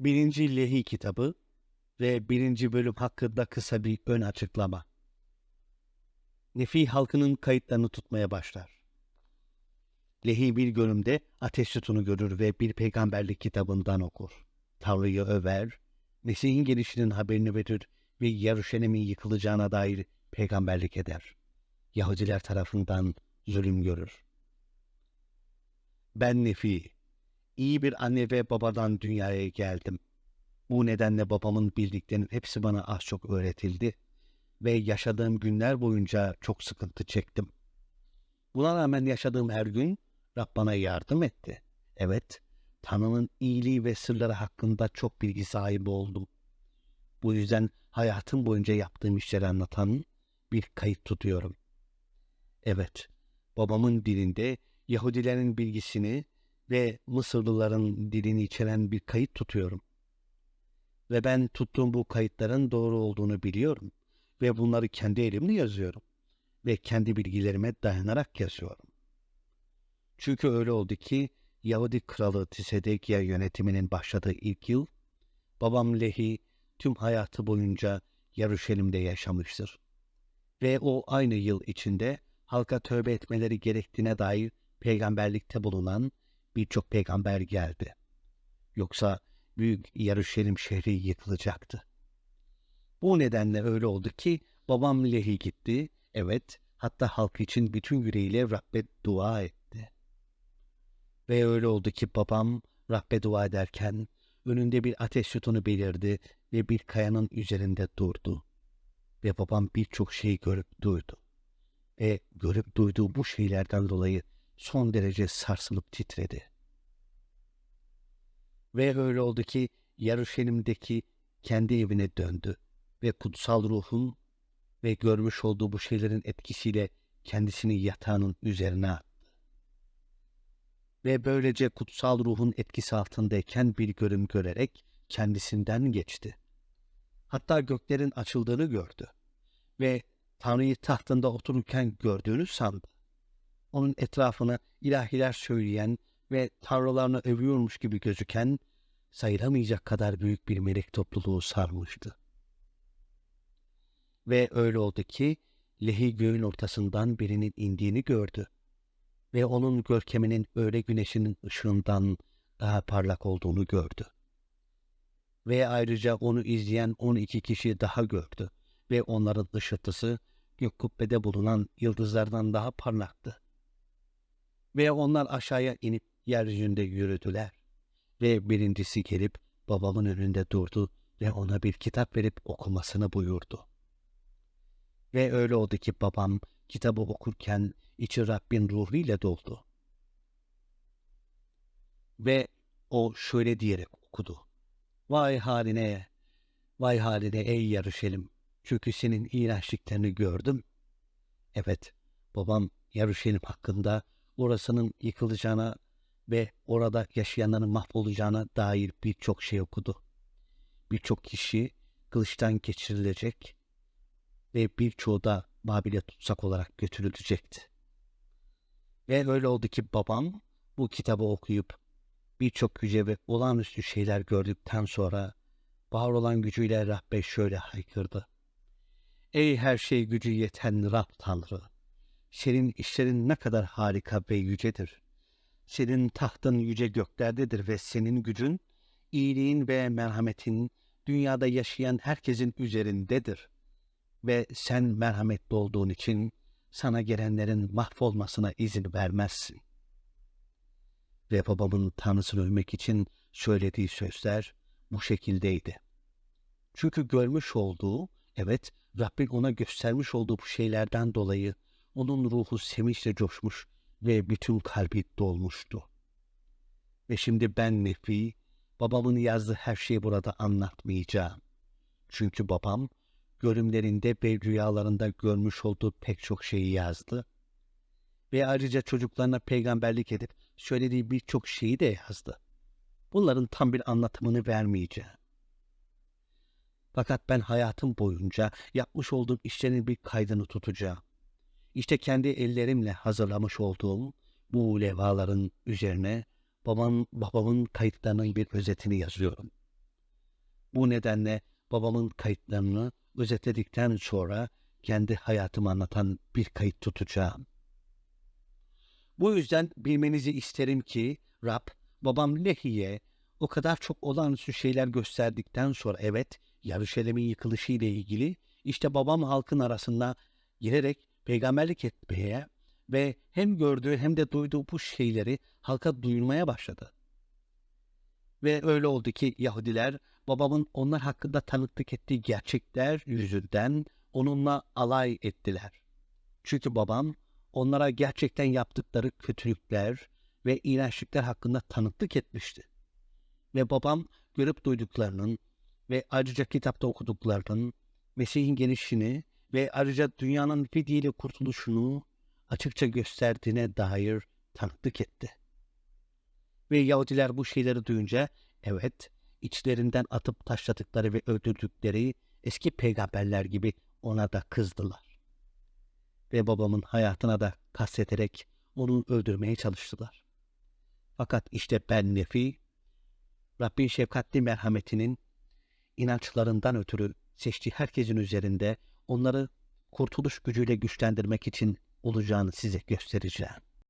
Birinci Lehi kitabı ve birinci bölüm hakkında kısa bir ön açıklama. Nefi halkının kayıtlarını tutmaya başlar. Lehi bir bölümde ateş sütunu görür ve bir peygamberlik kitabından okur. Tanrı'yı över, Mesih'in gelişinin haberini verir ve Yaruşalim'in yıkılacağına dair peygamberlik eder. Yahudiler tarafından zulüm görür. Ben Nefi, iyi bir anne ve babadan dünyaya geldim. Bu nedenle babamın bildiklerinin hepsi bana az çok öğretildi ve yaşadığım günler boyunca çok sıkıntı çektim. Buna rağmen yaşadığım her gün Rab bana yardım etti. Evet, Tanrı'nın iyiliği ve sırları hakkında çok bilgi sahibi oldum. Bu yüzden hayatım boyunca yaptığım işleri anlatan bir kayıt tutuyorum. Evet, babamın dilinde Yahudilerin bilgisini ve Mısırlıların dilini içeren bir kayıt tutuyorum. Ve ben tuttuğum bu kayıtların doğru olduğunu biliyorum ve bunları kendi elimle yazıyorum ve kendi bilgilerime dayanarak yazıyorum. Çünkü öyle oldu ki Yahudi kralı Tisedekiya yönetiminin başladığı ilk yıl babam Lehi tüm hayatı boyunca Yaruşalim'de yaşamıştır. Ve o aynı yıl içinde halka tövbe etmeleri gerektiğine dair peygamberlikte bulunan birçok peygamber geldi. Yoksa büyük Yaruşalim şehri yıkılacaktı. Bu nedenle öyle oldu ki babam Lehi gitti, evet hatta halk için bütün yüreğiyle Rabbe dua etti. Ve öyle oldu ki babam Rabbe dua ederken önünde bir ateş sütunu belirdi ve bir kayanın üzerinde durdu. Ve babam birçok şey görüp duydu. Ve görüp duyduğu bu şeylerden dolayı son derece sarsılıp titredi. Ve öyle oldu ki Yaruşalim'deki kendi evine döndü ve kutsal ruhun ve görmüş olduğu bu şeylerin etkisiyle kendisini yatağının üzerine attı. Ve böylece kutsal ruhun etkisi altındayken bir görüm görerek kendisinden geçti. Hatta göklerin açıldığını gördü ve Tanrı'yı tahtında otururken gördüğünü sandı. Onun etrafına ilahiler söyleyen ve tanrılarını övüyormuş gibi gözüken sayılamayacak kadar büyük bir melek topluluğu sarmıştı. Ve öyle oldu ki Lehi göğün ortasından birinin indiğini gördü. Ve onun görkeminin öğle güneşinin ışığından daha parlak olduğunu gördü. Ve ayrıca onu izleyen 12 kişi daha gördü ve onların ışıltısı gök kubbede bulunan yıldızlardan daha parlaktı. Ve onlar aşağıya inip yeryüzünde yürüdüler. Ve birincisi gelip babamın önünde durdu ve ona bir kitap verip okumasını buyurdu. Ve öyle oldu ki babam kitabı okurken içi Rabbin ruhuyla doldu. Ve o şöyle diyerek okudu. Vay haline, vay haline ey Yarışelim. Çünkü senin iğrençliklerini gördüm. Evet, babam Yarışelim hakkında orasının yıkılacağına ve orada yaşayanların mahvolacağına dair birçok şey okudu. Birçok kişi kılıçtan geçirilecek ve birçoğu da Babil'e tutsak olarak götürülecekti. Ve öyle oldu ki babam bu kitabı okuyup birçok yüce ve olağanüstü şeyler gördükten sonra var olan gücüyle Rabbe şöyle haykırdı. Ey her şey gücü yeten Rab Tanrı! Senin işlerin ne kadar harika ve yücedir. Senin tahtın yüce göklerdedir ve senin gücün, iyiliğin ve merhametin dünyada yaşayan herkesin üzerindedir. Ve sen merhametli olduğun için sana gelenlerin mahvolmasına izin vermezsin. Ve babamın Tanrısını övmek için söylediği sözler bu şekildeydi. Çünkü görmüş olduğu, evet Rabbin ona göstermiş olduğu bu şeylerden dolayı onun ruhu sevinçle coşmuş ve bütün kalbi dolmuştu. Ve şimdi ben Nefi, babamın yazdığı her şeyi burada anlatmayacağım. Çünkü babam görümlerinde ve rüyalarında görmüş olduğu pek çok şeyi yazdı. Ve ayrıca çocuklarına peygamberlik edip söylediği birçok şeyi de yazdı. Bunların tam bir anlatımını vermeyeceğim. Fakat ben hayatım boyunca yapmış olduğum işlerin bir kaydını tutacağım. İşte kendi ellerimle hazırlamış olduğum bu levaların üzerine babam, babamın kayıtlarının bir özetini yazıyorum. Bu nedenle babamın kayıtlarını özetledikten sonra kendi hayatımı anlatan bir kayıt tutacağım. Bu yüzden bilmenizi isterim ki Rab babam Lehi'ye o kadar çok olağanüstü şeyler gösterdikten sonra evet Yarışelim'in yıkılışı ile ilgili işte babam halkın arasında girerek peygamberlik etmeye ve hem gördüğü hem de duyduğu bu şeyleri halka duyurmaya başladı. Ve öyle oldu ki Yahudiler babamın onlar hakkında tanıklık ettiği gerçekler yüzünden onunla alay ettiler. Çünkü babam onlara gerçekten yaptıkları kötülükler ve iğrençlikler hakkında tanıklık etmişti. Ve babam görüp duyduklarının ve ayrıca kitapta okuduklarının Mesih'in gelişini ve ayrıca dünyanın fidyeyle kurtuluşunu açıkça gösterdiğine dair tanıklık etti. Ve Yahudiler bu şeyleri duyunca evet içlerinden atıp taşladıkları ve öldürdükleri eski peygamberler gibi ona da kızdılar. Ve babamın hayatına da kastederek onu öldürmeye çalıştılar. Fakat işte ben Nefi, Rabbin şefkatli merhametinin inançlarından ötürü seçtiği herkesin üzerinde onları kurtuluş gücüyle güçlendirmek için olacağını size göstereceğim.